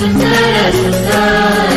सरस्वतीचे घर शाळा सुंदर सुंदर